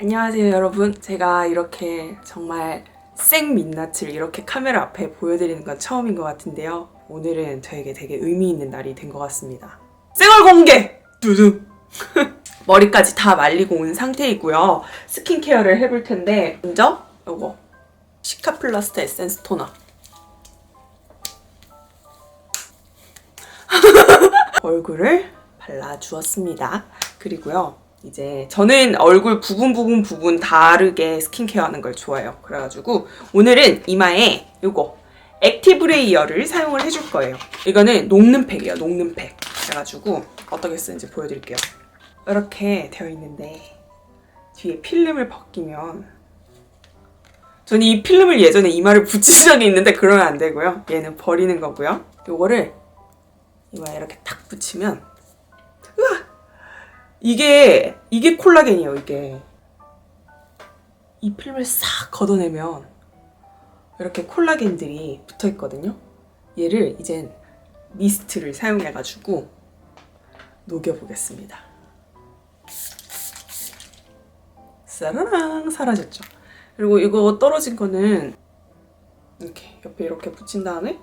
안녕하세요 여러분. 제가 이렇게 정말 생 민낯을 이렇게 카메라 앞에 보여드리는 건 처음인 것 같은데요. 오늘은 저에게 되게 의미 있는 날이 된 것 같습니다. 생얼 공개! 두둥 머리까지 다 말리고 온 상태이고요. 스킨케어를 해볼 텐데 먼저 요거. 시카플라스트 에센스 토너. 얼굴을 발라주었습니다. 그리고요, 이제 저는 얼굴 부분 부분 부분 다르게 스킨케어 하는 걸 좋아해요. 그래가지고 오늘은 이마에 요거 액티브 레이어를 사용을 해줄 거예요. 이거는 녹는 팩이에요, 녹는 팩. 그래가지고 어떻게 쓰는지 보여드릴게요. 이렇게 되어 있는데 뒤에 필름을 벗기면 저는 이 필름을 예전에 이마를 붙인 적이 있는데 그러면 안 되고요. 얘는 버리는 거고요. 요거를 이마에 이렇게 탁 붙이면! 이게 이게 콜라겐이에요 이게. 이 필름을 싹 걷어내면 이렇게 콜라겐들이 붙어 있거든요. 얘를 이젠 미스트를 사용해 가지고 녹여 보겠습니다. 싸라랑 사라졌죠. 그리고 이거 떨어진 거는 이렇게 옆에 이렇게 붙인 다음에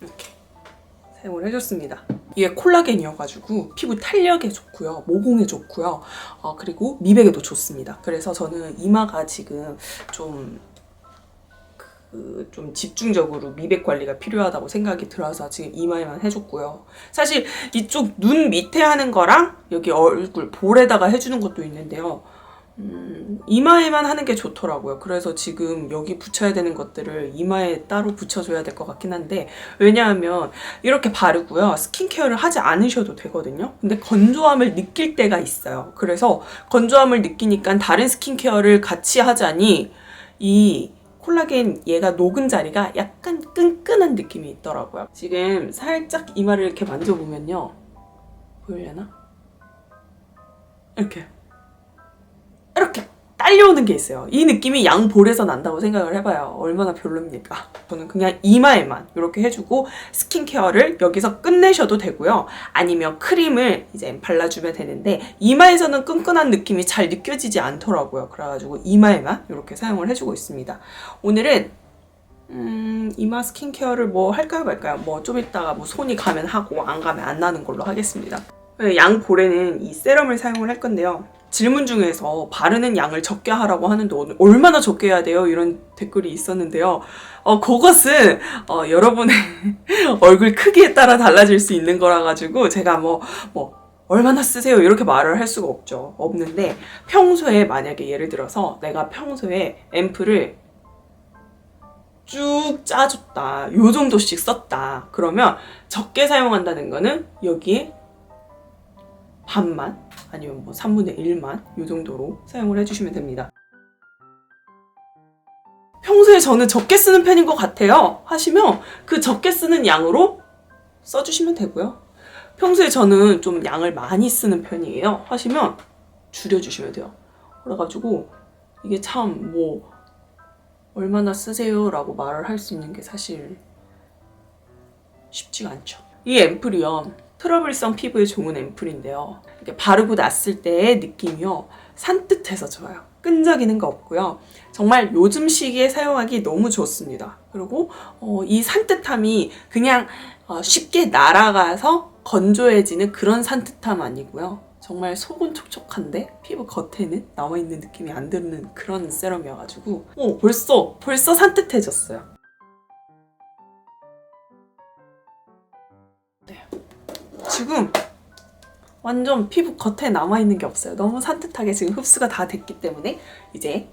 이렇게 사용을 해줬습니다. 이게 콜라겐이어가지고 피부 탄력에 좋고요, 모공에 좋고요, 어, 그리고 미백에도 좋습니다. 그래서 저는 이마가 지금 좀 그, 좀 집중적으로 미백 관리가 필요하다고 생각이 들어서 지금 이마에만 해줬고요. 사실 이쪽 눈 밑에 하는 거랑 여기 얼굴 볼에다가 해주는 것도 있는데요. 음, 이마에만 하는 게 좋더라고요. 그래서 지금 여기 붙여야 되는 것들을 이마에 따로 붙여줘야 될 것 같긴 한데, 왜냐하면 이렇게 바르고요. 스킨케어를 하지 않으셔도 되거든요. 근데 건조함을 느낄 때가 있어요. 그래서 건조함을 느끼니까 다른 스킨케어를 같이 하자니 이 콜라겐 얘가 녹은 자리가 약간 끈끈한 느낌이 있더라고요. 지금 살짝 이마를 이렇게 만져보면요. 보이려나? 이렇게. 딸려오는 게 있어요. 이 느낌이 양볼에서 난다고 생각을 해봐요. 얼마나 별로입니까? 저는 그냥 이마에만 이렇게 해주고 스킨케어를 여기서 끝내셔도 되고요. 아니면 크림을 이제 발라주면 되는데 이마에서는 끈끈한 느낌이 잘 느껴지지 않더라고요. 그래가지고 이마에만 이렇게 사용을 해주고 있습니다. 오늘은 음, 이마 스킨케어를 뭐 할까요 말까요? 뭐좀 이따가 뭐 손이 가면 하고 안 가면 안 나는 걸로 하겠습니다. 양 볼에는 이 세럼을 사용을 할 건데요. 질문 중에서 바르는 양을 적게 하라고 하는데 얼마나 적게 해야 돼요? 이런 댓글이 있었는데요. 어, 그것은 어, 여러분의 얼굴 크기에 따라 달라질 수 있는 거라 가지고 제가 뭐, 뭐, 얼마나 쓰세요? 이렇게 말을 할 수가 없죠. 없는데 평소에 만약에 예를 들어서 내가 평소에 앰플을 쭉 짜줬다. 요 정도씩 썼다. 그러면 적게 사용한다는 거는 여기에 반만 아니면 뭐 3분의 1만 이 정도로 사용을 해주시면 됩니다. 평소에 저는 적게 쓰는 편인 것 같아요 하시면 그 적게 쓰는 양으로 써주시면 되고요. 평소에 저는 좀 양을 많이 쓰는 편이에요 하시면 줄여주시면 돼요. 그래가지고 이게 참 뭐 얼마나 쓰세요 라고 말을 할 수 있는 게 사실 쉽지가 않죠. 이 앰플이요. 트러블성 피부에 좋은 앰플인데요. 이렇게 바르고 났을 때의 느낌이요. 산뜻해서 좋아요. 끈적이는 거 없고요. 정말 요즘 시기에 사용하기 너무 좋습니다. 그리고 어, 이 산뜻함이 그냥 어, 쉽게 날아가서 건조해지는 그런 산뜻함 아니고요. 정말 속은 촉촉한데 피부 겉에는 남아있는 느낌이 안 드는 그런 세럼이어가지고 어, 벌써 벌써 산뜻해졌어요. 지금 완전 피부 겉에 남아있는 게 없어요. 너무 산뜻하게 지금 흡수가 다 됐기 때문에 이제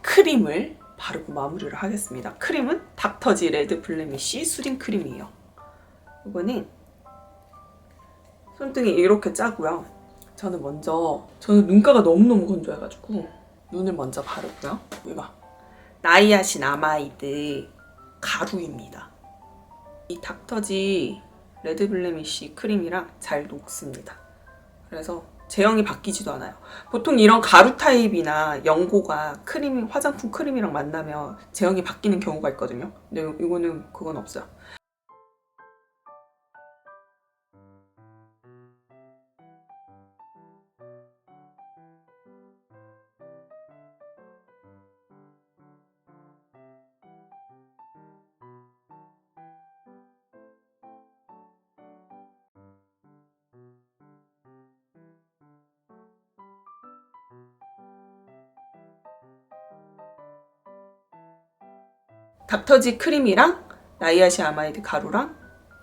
크림을 바르고 마무리를 하겠습니다. 크림은 닥터지 레드 블레미쉬 수딩 크림이에요. 이거는 손등에 이렇게 짜고요. 저는 먼저 저는 눈가가 너무너무 건조해가지고 눈을 먼저 바르고요. 이거 나이아신 아마이드 가루입니다. 이 닥터지 레드 블레미쉬 크림이랑 잘 녹습니다. 그래서 제형이 바뀌지도 않아요. 보통 이런 가루 타입이나 연고가 크림, 화장품 크림이랑 만나면 제형이 바뀌는 경우가 있거든요. 근데 이거는 그건 없어요. 닥터지 크림이랑 나이아시 아마이드 가루랑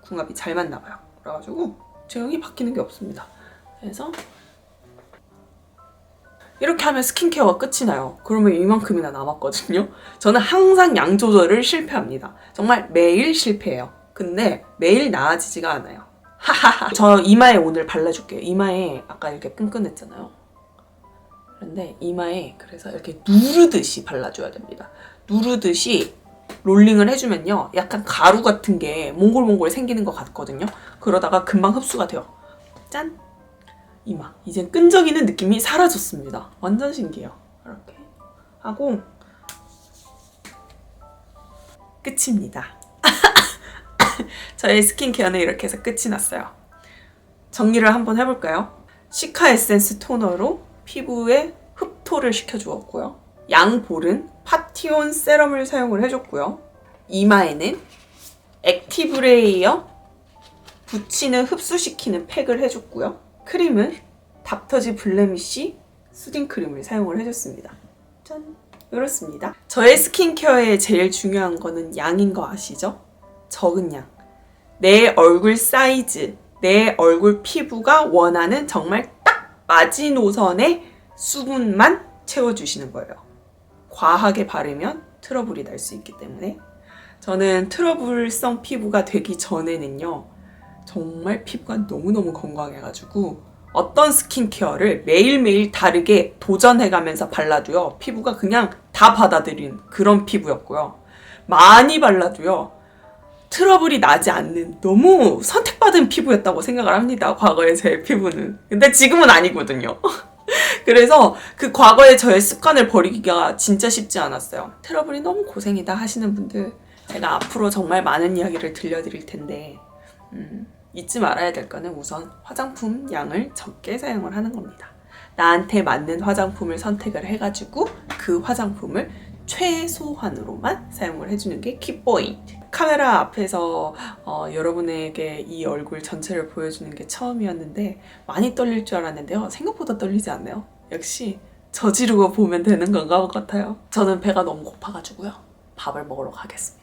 궁합이 잘 맞나 봐요. 그래가지고 제형이 바뀌는 게 없습니다. 그래서 이렇게 하면 스킨케어가 끝이 나요. 그러면 이만큼이나 남았거든요. 저는 항상 양 조절을 실패합니다. 정말 매일 실패해요. 근데 매일 나아지지가 않아요. 하하하. 저 이마에 오늘 발라줄게요. 이마에 아까 이렇게 끈끈했잖아요. 그런데 이마에 그래서 이렇게 누르듯이 발라줘야 됩니다. 누르듯이 롤링을 해주면요. 약간 가루 같은 게 몽골몽골 생기는 것 같거든요. 그러다가 금방 흡수가 돼요. 짠! 이마. 이제 끈적이는 느낌이 사라졌습니다. 완전 신기해요. 이렇게 하고 끝입니다. 저의 스킨케어는 이렇게 해서 끝이 났어요. 정리를 한번 해볼까요? 시카 에센스 토너로 피부에 흡토를 시켜주었고요. 양볼은 파티온 세럼을 사용을 해줬고요. 이마에는 액티브레이어 붙이는 흡수시키는 팩을 해줬고요. 크림은 닥터지 블레미쉬 수딩 크림을 사용을 해줬습니다. 짠! 이렇습니다. 저의 스킨케어에 제일 중요한 거는 양인 거 아시죠? 적은 양. 내 얼굴 사이즈, 내 얼굴 피부가 원하는 정말 딱 마지노선의 수분만 채워주시는 거예요. 과하게 바르면 트러블이 날 수 있기 때문에. 저는 트러블성 피부가 되기 전에는요 정말 피부가 너무너무 건강해가지고 어떤 스킨케어를 매일매일 다르게 도전해가면서 발라도요 피부가 그냥 다 받아들인 그런 피부였고요. 많이 발라도요 트러블이 나지 않는 너무 선택받은 피부였다고 생각을 합니다 과거의 제 피부는. 근데 지금은 아니거든요 그래서 그 과거의 저의 습관을 버리기가 진짜 쉽지 않았어요. 트러블이 너무 고생이다 하시는 분들 제가 앞으로 정말 많은 이야기를 들려드릴 텐데 음, 잊지 말아야 될 거는 우선 화장품 양을 적게 사용을 하는 겁니다. 나한테 맞는 화장품을 선택을 해가지고 그 화장품을 최소한으로만 사용을 해주는 게 키포인트. 카메라 앞에서 어, 여러분에게 이 얼굴 전체를 보여주는 게 처음이었는데 많이 떨릴 줄 알았는데요. 생각보다 떨리지 않네요. 역시 저지르고 보면 되는 건가 같아요. 저는 배가 너무 고파가지고요. 밥을 먹으러 가겠습니다.